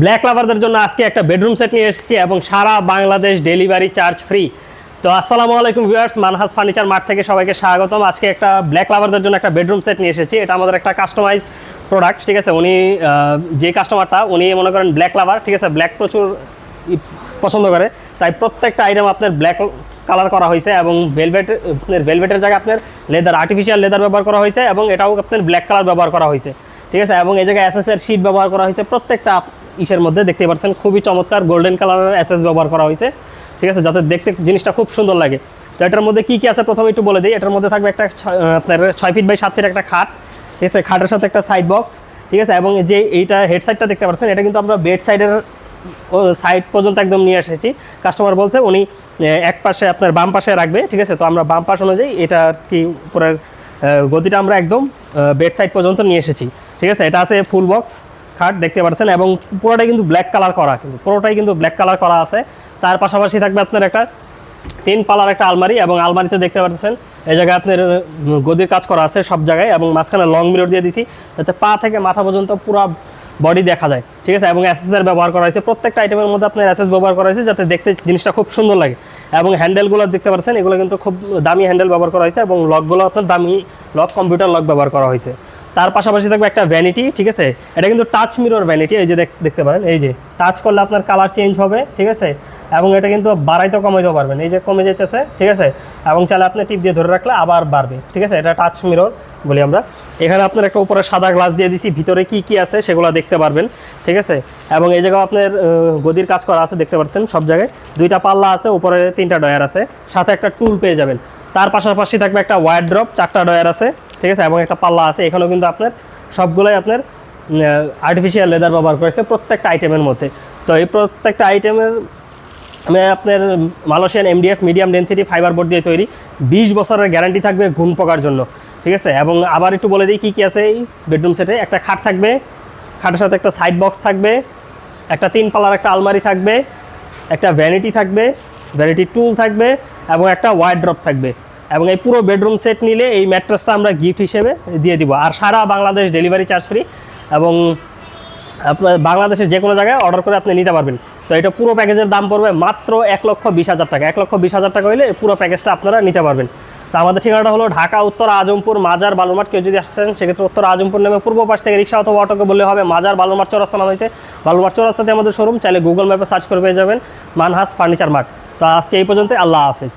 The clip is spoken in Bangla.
ব্ল্যাক লাভারদের জন্য আজকে একটা বেডরুম সেট নিয়ে এসেছি এবং সারা বাংলাদেশ ডেলিভারি চার্জ ফ্রি তো আসসালামু আলাইকুম ভিউয়ার্স মানহাস ফার্নিচার মার্ট থেকে সবাইকে স্বাগতম। আজকে একটা ব্ল্যাক লাভারদের জন্য একটা বেডরুম সেট নিয়ে এসেছি। এটা আমাদের একটা কাস্টমাইজ প্রোডাক্ট ঠিক আছে? উনি যে কাস্টমারটা উনি মনে করেন ব্ল্যাক লাভার ঠিক আছে? ব্ল্যাক প্রচুর পছন্দ করে। তাই প্রত্যেকটা আইটেম আপনার ব্ল্যাক কালার করা হয়েছে এবং ভেলভেট আপনার ভেলভেটের জায়গায় আপনার লেদার আর্টিফিশিয়াল লেদার ব্যবহার করা হয়েছে এবং এটাও আপনার ব্ল্যাক কালার ব্যবহার করা হয়েছে। ঠিক আছে? এবং এই জায়গায় এসএস এর শীট ব্যবহার করা হয়েছে। প্রত্যেকটা ইসের মধ্যে দেখতে পাচ্ছেন, খুবই চমৎকার গোল্ডেন কালারের এসএস ব্যবহার করা হয়েছে। ঠিক আছে, যাতে দেখতে জিনিসটা খুব সুন্দর লাগে। তো এটার মধ্যে কী কী আছে প্রথমে একটু বলে দিই। এটার মধ্যে থাকবে একটা আপনার ছয় ফিট বাই সাত ফিট একটা খাট। ঠিক আছে, খাটের সাথে একটা সাইড বক্স ঠিক আছে, এবং যে এইটা হেড সাইডটা দেখতে পাচ্ছেন, এটা কিন্তু আমরা বেড সাইডের সাইড পর্যন্ত একদম নিয়ে এসেছি। কাস্টমার বলছে, উনি এক পাশে আপনার বাম পাশে রাখবে। ঠিক আছে, তো আমরা বাম পাশ অনুযায়ী এটা কি উপরের গতিটা আমরা একদম বেড সাইড পর্যন্ত নিয়ে এসেছি। ঠিক আছে, এটা আছে ফুল বক্স খাট দেখতে পাচ্ছেন, এবং পুরোটাই কিন্তু ব্ল্যাক কালার করা, কিন্তু পুরোটাই কিন্তু ব্ল্যাক কালার করা আছে। তার পাশাপাশি থাকবে আপনার একটা তিন পালার একটা আলমারি, এবং আলমারিতে দেখতে পাচ্ছেন, এই জায়গায় আপনার গদির কাজ করা আছে সব জায়গায়, এবং মাঝখানে লং মিরর দিয়ে দিছি, যাতে পা থেকে মাথা পর্যন্ত পুরো বডি দেখা যায়। ঠিক আছে? এবং অ্যাসেসের ব্যবহার করা হয়েছে। প্রত্যেকটা আইটেমের মধ্যে আপনার অ্যাসেস ব্যবহার করা হয়েছে, যাতে দেখতে জিনিসটা খুব সুন্দর লাগে। এবং হ্যান্ডেলগুলো দেখতে পাচ্ছেন, এগুলো কিন্তু খুব দামি হ্যান্ডেল ব্যবহার করা হয়েছে, এবং লকগুলো আপনার দামি লক কম্পিউটার লক ব্যবহার করা হয়েছে। তার পাশাপাশি থাকবে একটা ভ্যানিটি ঠিক আছে? এটা কিন্তু টাচ মিরর ভ্যানিটি এই যে দেখতে পারেন, এই যে টাচ করলে আপনার কালার চেঞ্জ হবে, ঠিক আছে? এবং এটা কিন্তু বাড়াইতেও কমাইতেও পারবেন, এই যে কমে যেতেছে ঠিক আছে? এবং চালে আপনি টিপ দিয়ে ধরে রাখলে আবার বাড়বে, ঠিক আছে? এটা টাচ মিরর বলি আমরা। এখানে আপনার একটা উপরে সাদা গ্লাস দিয়ে দিছি, ভিতরে কি কি আছে সেগুলো দেখতে পারবেন, ঠিক আছে? এবং এই জায়গায় আপনার গদির কাজ করা আছে, দেখতে পাচ্ছেন সব জায়গায়। দুইটা পাল্লা আছে, উপরে তিনটা ডয়ার আছে, সাথে একটা টুল পেয়ে যাবেন। তার পাশাপাশি থাকবে একটা ওয়ার ড্রপ চারটা ডয়ার আছে। ঠিক আছে? এবং একটা পাল্লা আছে, এখানেও কিন্তু আপনার সবগুলোই আপনার আর্টিফিশিয়াল লেদার ব্যবহার করেছে প্রত্যেকটা আইটেমের মধ্যে। তো এই প্রত্যেকটা আইটেমের আমি আপনার Malaysian MDF medium density fibre board দিয়ে তৈরি, বিশ বছরের গ্যারান্টি থাকবে ঘুম পোকার জন্য। ঠিক আছে? এবং আবার একটু বলে দিই, কী কী আছে এই বেডরুম সেটে একটা খাট থাকবে, খাটের সাথে একটা সাইড বক্স থাকবে, একটা তিন পাল্লার একটা আলমারি থাকবে, একটা ভ্যানিটি থাকবে ভ্যানিটি টুল থাকবে, এবং একটা ওয়াইড ড্রপ থাকবে। এবং এই পুরো বেডরুম সেট নিলে এই ম্যাট্রেসটা আমরা গিফট হিসেবে দিয়ে দিব। আর সারা বাংলাদেশ ডেলিভারি চার্জ ফ্রি এবং আপনার বাংলাদেশের যে কোনো জায়গায় অর্ডার করে আপনি নিতে পারবেন। তো এটা পুরো প্যাকেজের দাম পড়বে মাত্র এক লক্ষ বিশ হাজার টাকা। এক লক্ষ বিশ হাজার টাকা হলে পুরো প্যাকেজটা আপনারা নিতে পারবেন। তো আমাদের ঠিকানাটা হলো ঢাকা, উত্তর আজমপুর, মাজার বালুরমাঠ কেউ যদি আসছেন সেক্ষেত্রে উত্তর আজমপুর নামে পূর্ব পাশ থেকে রিক্সা অথবা অটোকে বললে হবে মাজার বালুরমাঠ চৌরাস্তা নামাইতে। বালুরমাঠ চৌরাস্তাতে আমাদের শোরুম চাইলে গুগল ম্যাপে সার্চ করে পেয়ে যাবেন। Manhas furniture mart. তো আজকে এই পর্যন্ত আল্লাহ হাফেজ।